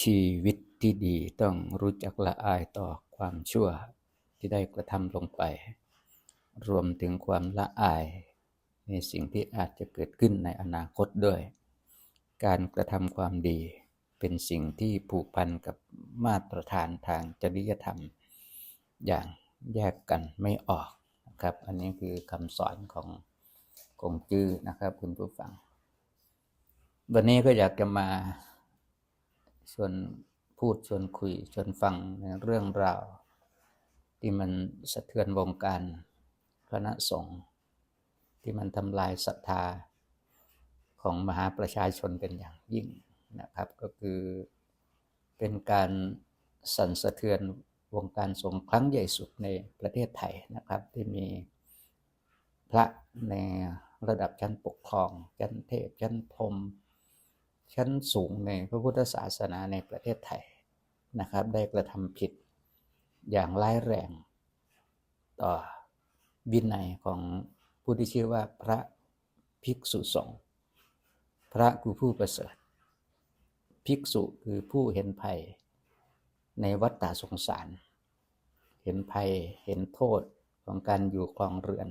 ชีวิตที่ดีต้องรู้จักละอายต่อความชั่วที่ได้กระทำลงไป รวมถึงความละอาย ในสิ่งที่อาจจะเกิดขึ้นในอนาคตด้วย การกระทำความดีเป็นสิ่งที่ผูกพันกับมาตรฐานทางจริยธรรม อย่างแยกกันไม่ออกนะครับ อันนี้คือคำสอนของกงจื้อนะครับคุณผู้ฟัง วันนี้ก็อยากจะมา ชวนพูดชวนคุยชวนฟังในเรื่องราว ที่มันสะเทือนวงการคณะสงฆ์ที่มันทำลายศรัทธาของมหาประชาชนเป็นอย่างยิ่งนะครับก็คือเป็นการสั่นสะเทือนวงการสงฆ์ครั้งใหญ่สุดในประเทศไทยนะครับ ที่มีพระในระดับชั้นปกครองชั้นเทพชั้นพรม ชั้นสูงในพระพุทธศาสนาในประเทศไทยนะครับ ได้กระทำผิดอย่างร้ายแรง ต่อวินัยของผู้ที่ชื่อว่าพระภิกษุสงฆ์พระคือผู้ประเสริฐ ภิกษุคือผู้เห็นภัยในวัฏฏะสงสาร เห็นภัยเห็นโทษของการอยู่ครองเรือน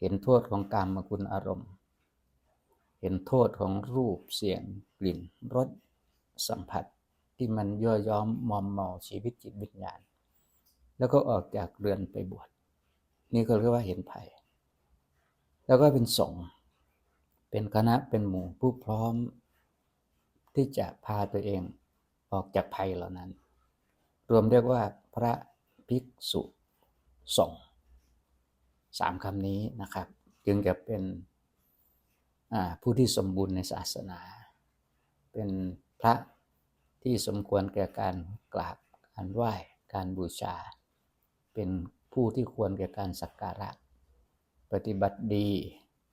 เห็นโทษของการมคุณอารมณ์ เห็นโทษของรูปเสียงกลิ่นรสสัมผัสที่มันย่อย้อมมอมเมาชีวิตจิตวิญญาณ แล้วก็ออกจากเรือนไปบวชนี่ก็เรียกว่าเห็นภัย แล้วก็เป็นสงฆ์เป็นคณะเป็นหมู่ผู้พร้อม ที่จะพาตัวเองออกจากภัยเหล่านั้น รวมเรียกว่าพระภิกษุสงฆ์สามคำนี้นะครับ จึงจะเป็น ผู้ที่สมบูรณ์ในศาสนา เป็นพระที่สมควรแก่การกราบการไหว้การบูชา เป็นผู้ที่ควรแก่การสักการะ ปฏิบัติดี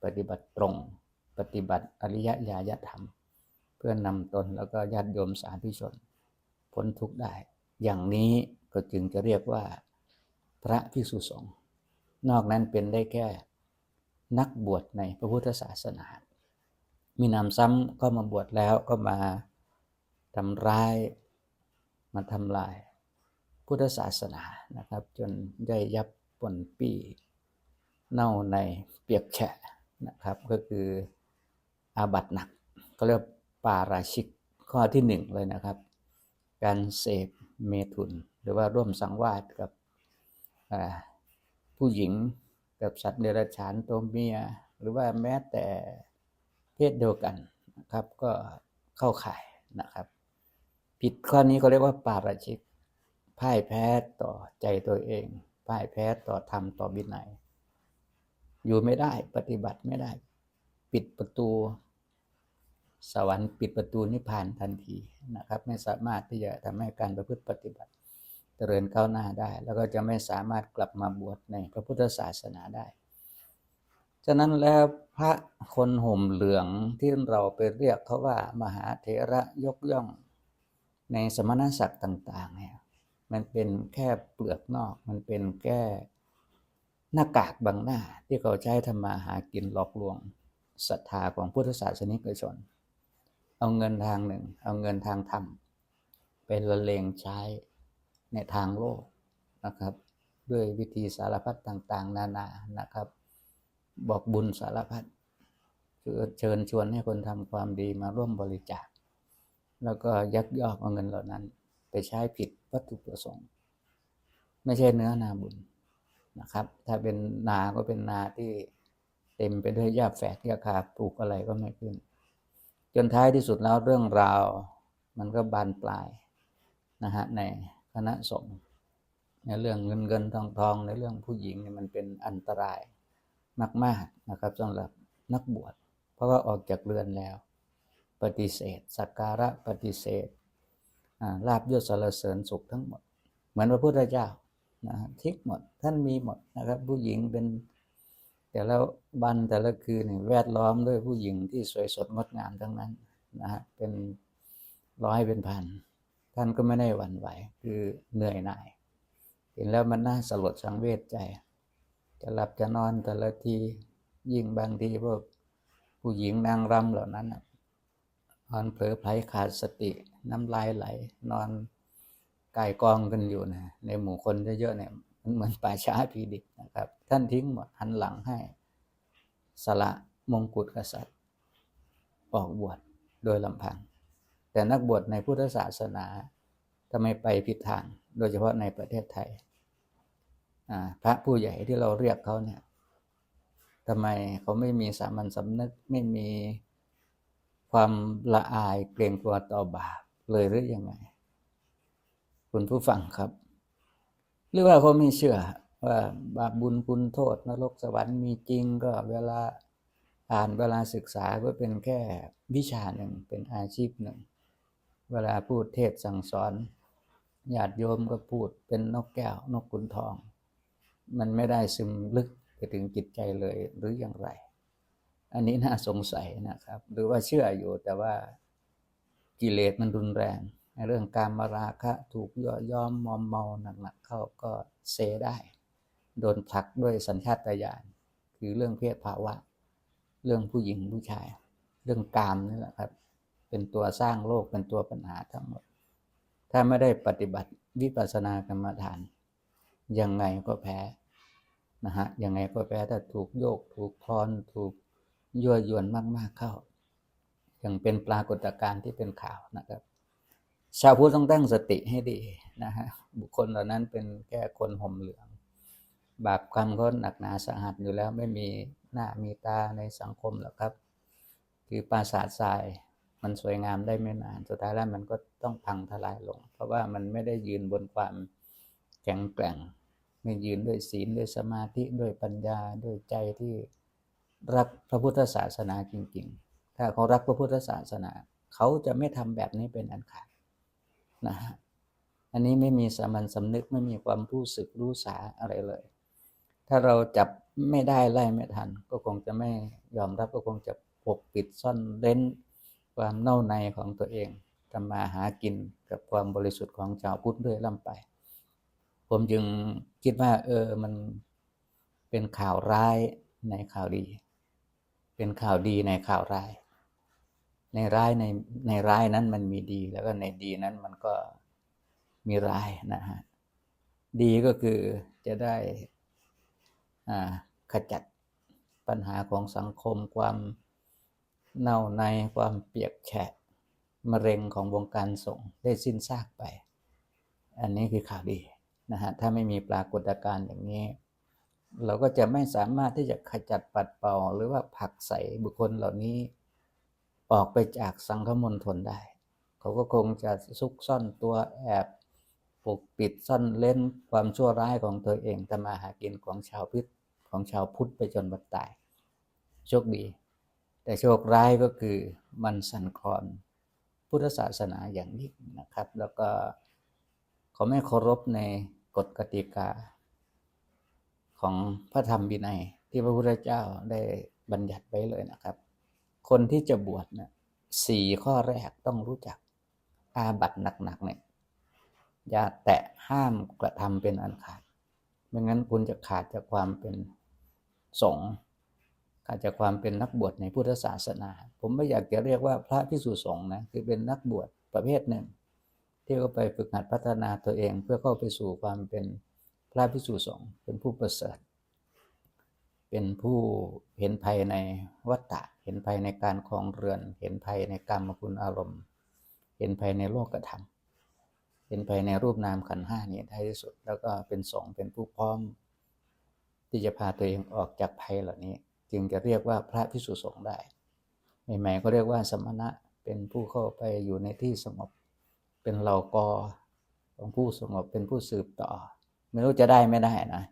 ปฏิบัติตรง ปฏิบัติอริยญาณธรรม เพื่อนำตนแล้วก็ญาติโยมสาธุชน พ้นทุกข์ได้ อย่างนี้ก็จึงจะเรียกว่าพระภิกษุสงฆ์นอกนั้นเป็นได้แค่นักบวชในพระพุทธศาสนา มีนำซ้ำก็มาบวชแล้วก็มาทำร้ายมาทำลายพุทธศาสนานะครับ จนได้ยับปนปี้เน่าในเปียกแฉะนะครับ ก็คืออาบัตหนักก็เรียกปาราชิกข้อที่หนึ่งเลยนะครับ การเสพเมถุน หรือว่าร่วมสังวาสกับผู้หญิงกับสัตว์เดรัจฉานตัวเมีย หรือว่าแม้แต่ เพศเดียวกันนะครับ ก็เข้าข่ายนะครับ ผิดข้อนี้เขาเรียกว่าปาราชิกพ่ายแพ้ต่อใจตัวเองพ่ายแพ้ต่อธรรมต่อบินัยอยู่ไม่ได้ปฏิบัติไม่ได้ ปิดประตู สวรรค์ปิดประตูนิพพานทันทีนะครับ ไม่สามารถที่จะทำให้การประพฤติปฏิบัติเจริญก้าวหน้าได้ แล้วก็จะไม่สามารถกลับมาบวชในพระพุทธศาสนาได้ ฉะนั้นแล้ว พระคนห่มเหลืองที่เราไปเรียกเขาว่า มหาเถระยกย่อง ในสมณศักดิ์ต่าง ๆ เนี่ย มันเป็นแค่เปลือกนอก มันเป็นแค่หน้ากากบางหน้าที่เขาใช้ทำมาหากินหลอกลวงศรัทธาของพุทธศาสนิกชน เอาเงินทางหนึ่ง เอาเงินทางธรรมเป็นละเลงใช้ในทางโลกนะครับ ด้วยวิธีสารพัดต่าง ๆ นานานะครับ บอกบุญสารพัดเชิญชวนให้คนทำความดีมาร่วมบริจาค แล้วก็ยักยอกเอาเงินเหล่านั้น ไปใช้ผิดวัตถุประสงค์ ไม่ใช่เนื้อนาบุญนะครับ ถ้าเป็นนาก็เป็นนาที่เต็มไปด้วยหญ้าแฝกหญ้าคาปลูกอะไรก็ไม่ขึ้น จนท้ายที่สุดแล้วเรื่องราว มันก็บานปลายนะฮะในคณะสงฆ์ในเรื่องเงินเงินทองทองในเรื่องผู้หญิงเนี่ยมันเป็นอันตราย มาก ๆนะครับสำหรับนักบวช เพราะว่าออกจากเรือนแล้ว ปฏิเสธ สักการะปฏิเสธลาบยศสารเสริญสุขทั้งหมด เหมือนพระพุทธเจ้านะทิกหมดท่านมีหมดนะครับ ผู้หญิงเป็นแต่แล้วบันแต่ละคืนแวดล้อมด้วยผู้หญิงที่สวยสดงดงามทั้งนั้นนะฮะเป็นร้อยเป็นพัน ท่านก็ไม่ได้หวั่นไหว คือเหนื่อยหน่าย เห็นแล้วมันน่าสลดสังเวชใจ จะหลับจะนอนแต่ละที ยิ่งบางทีพวกผู้หญิงนางรำเหล่านั้นนอนเผลอไผลขาดสติน้ำลายไหล นอนกายกองกันอยู่นะในหมู่คนเยอะๆเนี่ยมันเหมือนป่าช้าผีดิบนะครับ ท่านทิ้งหมดหันหลังให้ สละมงกุฎกษัตริย์ ออกบวชโดยลำพัง แต่นักบวชในพุทธศาสนาทำไมไปผิดทาง โดยเฉพาะในประเทศไทย พระผู้ใหญ่ที่เราเรียกเขาเนี่ยทำไมเขาไม่มีสามัญสำนึกไม่มีความละอายเกรงกลัวต่อบาปเลยหรือยังไงคุณผู้ฟังครับ หรือว่าเขาไม่เชื่อว่าบาปบุญคุณโทษนรกสวรรค์มีจริงก็เวลาอ่านเวลาศึกษาก็เป็นแค่วิชาหนึ่งเป็นอาชีพหนึ่ง เวลาพูดเทศสั่งสอนญาติโยมก็พูดเป็นนกแก้วนกขุนทอง มันไม่ได้ซึมลึกไปถึงจิตใจเลยหรืออย่างไร อันนี้น่าสงสัยนะครับ หรือว่าเชื่ออยู่แต่ว่ากิเลสมันรุนแรงในเรื่องการมาราคะถูกย่อย้อมมอมเมาหนักๆเข้าก็เซได้ โดนผลักด้วยสัญชาตญาณคือเรื่องเพศภาวะ เรื่องผู้หญิงผู้ชาย เรื่องกามนี่แหละครับ เป็นตัวสร้างโลกเป็นตัวปัญหาทั้งหมด ถ้าไม่ได้ปฏิบัติวิปัสสนากรรมฐาน ยังไงก็แพ้ นะฮะยังไงก็แพ้ถ้าถูกโยก ถูกคลอนถูกยั่วยวนมาก ๆเข้า อยังเป็นปรากฏการณ์ที่เป็นข่าวนะครับ ชาวพุทธต้องตั้งสติให้ดีนะฮะบุคคลเหล่านั้นเป็นแค่คนห่มเหลือง บาปกรรมก็หนักหนาสาหัสอยู่แล้วไม่มีหน้ามีตาในสังคมหรอกครับ คือปราสาททรายมันสวยงามได้ไม่นาน สุดท้ายแล้วมันก็ต้องพังทลายลง เพราะว่ามันไม่ได้ยืนบนความแข็งแกร่ง ไม่ยืนด้วยศีลด้วยสมาธิด้วยปัญญาด้วยใจที่รักพระพุทธศาสนาจริง ๆ ถ้าเขารักพระพุทธศาสนา เขาจะไม่ทำแบบนี้เป็นอันขาดนะฮะอันนี้ไม่มีสามัญสำนึกไม่มีความรู้สึกรู้สาอะไรเลย ถ้าเราจับไม่ได้ไล่ไม่ทัน ก็คงจะไม่ยอมรับก็คงจะปกปิดซ่อนเร้นความเน่าในของตัวเองทำมาหากินกับความบริสุทธิ์ของชาวพุทธด้วยล่ำไป ผมจึงคิดว่า เออมันเป็นข่าวร้ายในข่าวดี เป็นข่าวดีในข่าวร้าย ในร้ายในในร้ายนั้นมันมีดี แล้วก็ในดีนั้นมันก็มีร้ายนะฮะดีก็คือจะได้ขจัดปัญหาของสังคมความเน่าในความเปียกแฉะมะเร็งของวงการส่งได้สิ้นซากไป อันนี้คือข่าวดี นะฮะถ้าไม่มีปรากฏการณ์อย่างนี้ เราก็จะไม่สามารถที่จะขจัดปัดเป่า หรือว่าผักใสบุคคลเหล่านี้ ออกไปจากสังคมณฑลได้ เขาก็คงจะซุกซ่อนตัวแอบปกปิดซ่อนเล่นความชั่วร้ายของตัวเองทำมาหากินของชาวพิษของชาวพุทธไปจนวันตาย โชคดี แต่โชคร้ายก็คือมันสั่นคลอนพุทธศาสนาอย่างยิ่งนะครับ แล้วก็เขาไม่เคารพใน กฎกติกา ของพระธรรมวินัย ที่พระพุทธเจ้าได้บัญญัติไว้เลยนะครับ คนที่จะบวชนะสี่ข้อแรกต้องรู้จักอาบัตหนักๆเนี่ยอย่าแตะห้ามกระทำเป็นอันขาดไม่งั้นคุณจะขาดจากความเป็นสงฆ์ขาดจากความเป็นนักบวชในพุทธศาสนา ผมไม่อยากจะเรียกว่าพระพิสุสงฆ์นะคือเป็นนักบวชประเภทหนึ่ง ที่เขาไปฝึกหัดพัฒนาตัวเองเพื่อเข้าไปสู่ความเป็นพระพิสุสงฆ์เป็นผู้ประเสริฐ เป็นผู้เห็นภัยในวัฏฏะเห็นภัยในการคลองเรือน เห็นภัยในกรรมคุณอารมณ์ เห็นภัยในโลกธรรมเห็นภัยในรูปนามขันห้านี่ท้ายที่สุด แล้วก็เป็นสงฆ์เป็นผู้พร้อม ที่จะพาตัวเองออกจากภัยเหล่านี้ จึงจะเรียกว่าพระพิสุสงฆ์ได้ใหม่ๆก็เรียกว่าสมณะเป็นผู้เข้าไปอยู่ในที่สงบ เป็นเหล่ากอของผู้สงบเป็นผู้สืบต่อ ไม่รู้จะได้ไม่ได้นะ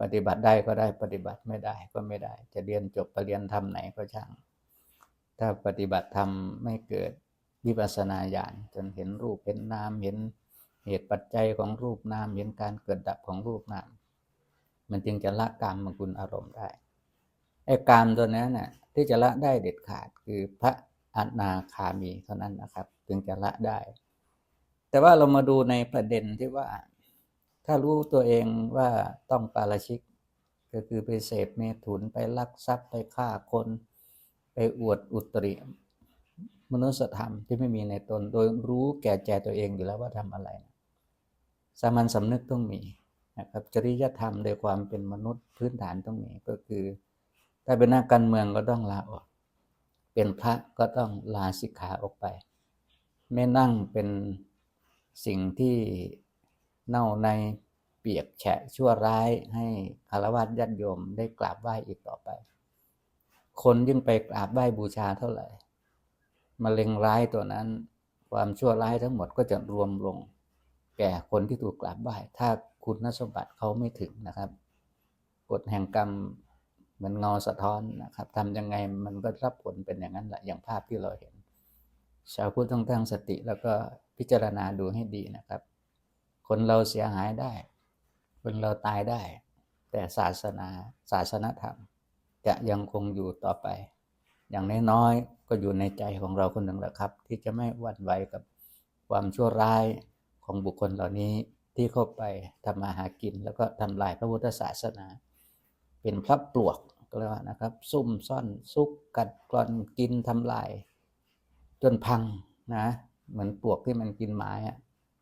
ปฏิบัติได้ก็ได้ปฏิบัติไม่ได้ก็ไม่ได้ จะเรียนจบปรริญญาธรรมไหนก็ช่าง ถ้าปฏิบัติธรรมไม่เกิดวิปัสสนาญาณจนเห็นรูปเห็นนามเห็นเหตุปัจจัยของรูปนามเห็นการเกิดดับของรูปนาม มันจึงจะละกรรมมกุลอารมณ์ได้ไอ้กรรมตัวนั้นน่ะที่จะละได้เด็ดขาดคือพระอนาคามีเท่านั้นนะครับ จึงจะละได้ แต่ว่าเรามาดูในประเด็นที่ว่า ถ้ารู้ตัวเองว่าต้องปาราชิก ก็คือไปเสพเมถุนไปลักทรัพย์ไปฆ่าคน ไปอวดอุตริมนุษยธรรมที่ไม่มีในตน โดยรู้แก่ใจตัวเองอยู่แล้วว่าทำอะไร สามัญสำนึกต้องมีนะครับจริยธรรมโดยความเป็นมนุษย์พื้นฐานต้องมีก็คือถ้าเป็นนักการเมืองก็ต้องลาออก เป็นพระก็ต้องลาสิกขาออกไป ไม่นั่งเป็น สิ่งที่เน่าในเปียกแฉะชั่วร้ายให้คารวะญาติโยมได้กราบไหว้อีกต่อไป คนยิ่งไปกราบไหว้บูชาเท่าไหร่มะเร็งร้ายตัวนั้น ความชั่วร้ายทั้งหมดก็จะรวมลง แก่คนที่ถูกกราบไหว้ ถ้าคุณสมบัติเขาไม่ถึงนะครับกฎแห่งกรรมเหมือนเงาสะท้อนนะครับทำยังไงมันก็รับผลเป็นอย่างนั้นแหละอย่างภาพที่เราเห็น ชาวพุทธต้องตั้งสติแล้วก็ พิจารณาดูให้ดีนะครับ คนเราเสียหายได้ คนเราตายได้ แต่ศาสนาศาสนธรรม จะยังคงอยู่ต่อไป อย่างน้อยๆก็อยู่ในใจของเราคนหนึ่งแหละครับ ที่จะไม่หวั่นไหวกับความชั่วร้ายของบุคคลเหล่านี้ที่เข้าไปทำมาหากิน แล้วก็ทำลายพระพุทธศาสนา เป็นพระปลวกก็เรียกว่านะครับ ซุ่มซ่อนซุกกัดกร่อนกินทำลาย จนพังนะ เหมือนปลวกที่มันกินไม้อะ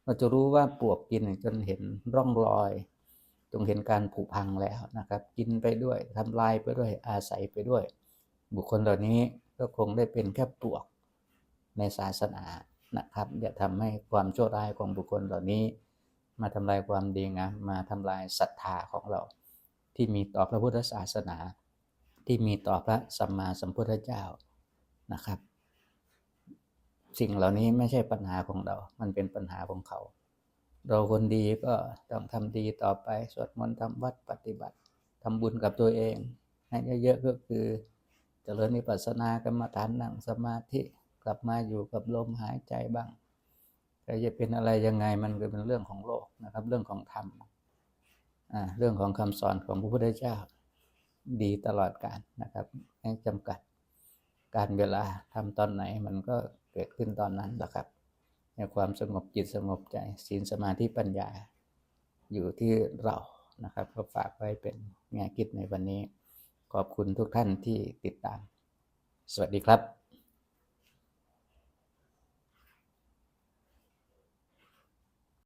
เราจะรู้ว่าปลวกกินจนเห็นร่องรอย จงเห็นการผุพังแล้วนะครับ กินไปด้วยทำลายไปด้วยอาศัยไปด้วย บุคคลเหล่านี้ก็คงได้เป็นแค่ปลวกในศาสนานะครับอย่าทำให้ความชั่วร้ายของบุคคลเหล่านี้ มาทำลายความดีงามมาทำลายศรัทธาของเรา ที่มีต่อพระพุทธศาสนา ที่มีต่อพระสัมมาสัมพุทธเจ้านะครับ สิ่งเหล่านี้ไม่ใช่ปัญหาของเรา มันเป็นปัญหาของเขา เราคนดีก็ต้องทำดีต่อไป สวดมนต์ทำวัดปฏิบัติทำบุญกับตัวเอง ให้เยอะๆก็คือเจริญนิพพานนากรรมฐานนั่งสมาธิกลับมาอยู่กับลมหายใจบ้างแต่จะเป็นอะไรยังไงมันก็เป็นเรื่องของโลกนะครับ เรื่องของธรรมเรื่องของคำสอนของพระพุทธเจ้าดีตลอดกาลนะครับไม่จำกัดการเวลาทำตอนไหนมันก็ เกิดขึ้นตอนนั้นแหละครับในความสงบจิตสงบใจศีลสมาธิปัญญา อยู่ที่เรานะครับ ก็ฝากไว้เป็นแง่คิดในวันนี้ ขอบคุณทุกท่านที่ติดตาม สวัสดีครับ